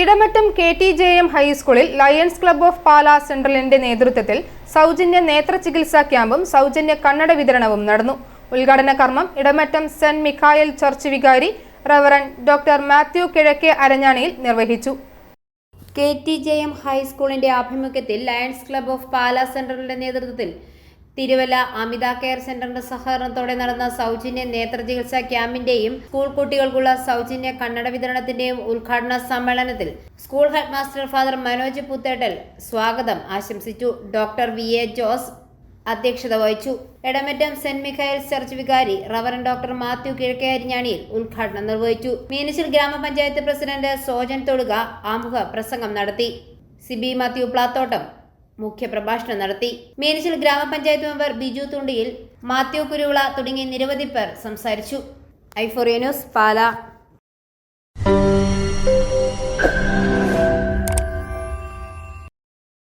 Edamattam K T J M ഹൈസ്കൂളിൽ lions club of Pala സെൻട്രലിന്റെ നേതൃത്വത്തിൽ സൗജന്യ നേത്ര ചികിത്സാ ക്യാമ്പും സൗജന്യ കണ്ണട വിതരണവും നടന്നു. ഉദ്ഘാടന കർമ്മം ഇടമറ്റം സെന്റ് മിഖായൽ ചർച്ച് വികാരി റവറൻ ഡോക്ടർ മാത്യു കിഴക്കെ അരഞ്ഞാണിയിൽ നിർവഹിച്ചു. കെ ടി ജെ എം ഹൈസ്കൂളിന്റെ ആഭിമുഖ്യത്തിൽ ലയൺസ് ക്ലബ് ഓഫ് പാല സെൻട്രലിന്റെ നേതൃത്വത്തിൽ തിരുവല്ല അമിത കെയർ സെന്ററിന്റെ സഹകരണത്തോടെ നടന്ന സൗജന്യ നേത്ര ചികിത്സാ ക്യാമ്പിന്റെയും സ്കൂൾ കുട്ടികൾക്കുള്ള സൗജന്യ കണ്ണട വിതരണത്തിന്റെയും ഉദ്ഘാടന സമ്മേളനത്തിൽ school head master father Manoj Puthettal സ്വാഗതം ആശംസിച്ചു. ഡോക്ടർ വി എ ജോസ് അധ്യക്ഷത വഹിച്ചു. എടമറ്റം സെന്റ് മിഖായൽ ചർച്ച് വികാരി റവറൻ ഡോക്ടർ മാത്യു കിഴക്കേരിഞ്ഞാണിയിൽ ഉദ്ഘാടനം നിർവഹിച്ചു. മീനച്ചിൽ ഗ്രാമപഞ്ചായത്ത് പ്രസിഡന്റ് സോജൻ തൊടുക ആമുഖ പ്രസംഗം നടത്തി. സിബി മാത്യു പ്ലാത്തോട്ടം മുഖ്യപ്രഭാഷണം നടത്തി. മേനിച്ചൽ ഗ്രാമപഞ്ചായത്ത് മെമ്പർ ബിജു തുണ്ടിയിൽ മാത്യു കുരുവിള തുടങ്ങി നിരവധി പേർ സംസാരിച്ചു. ഐഫോറിയ ന്യൂസ് പാല.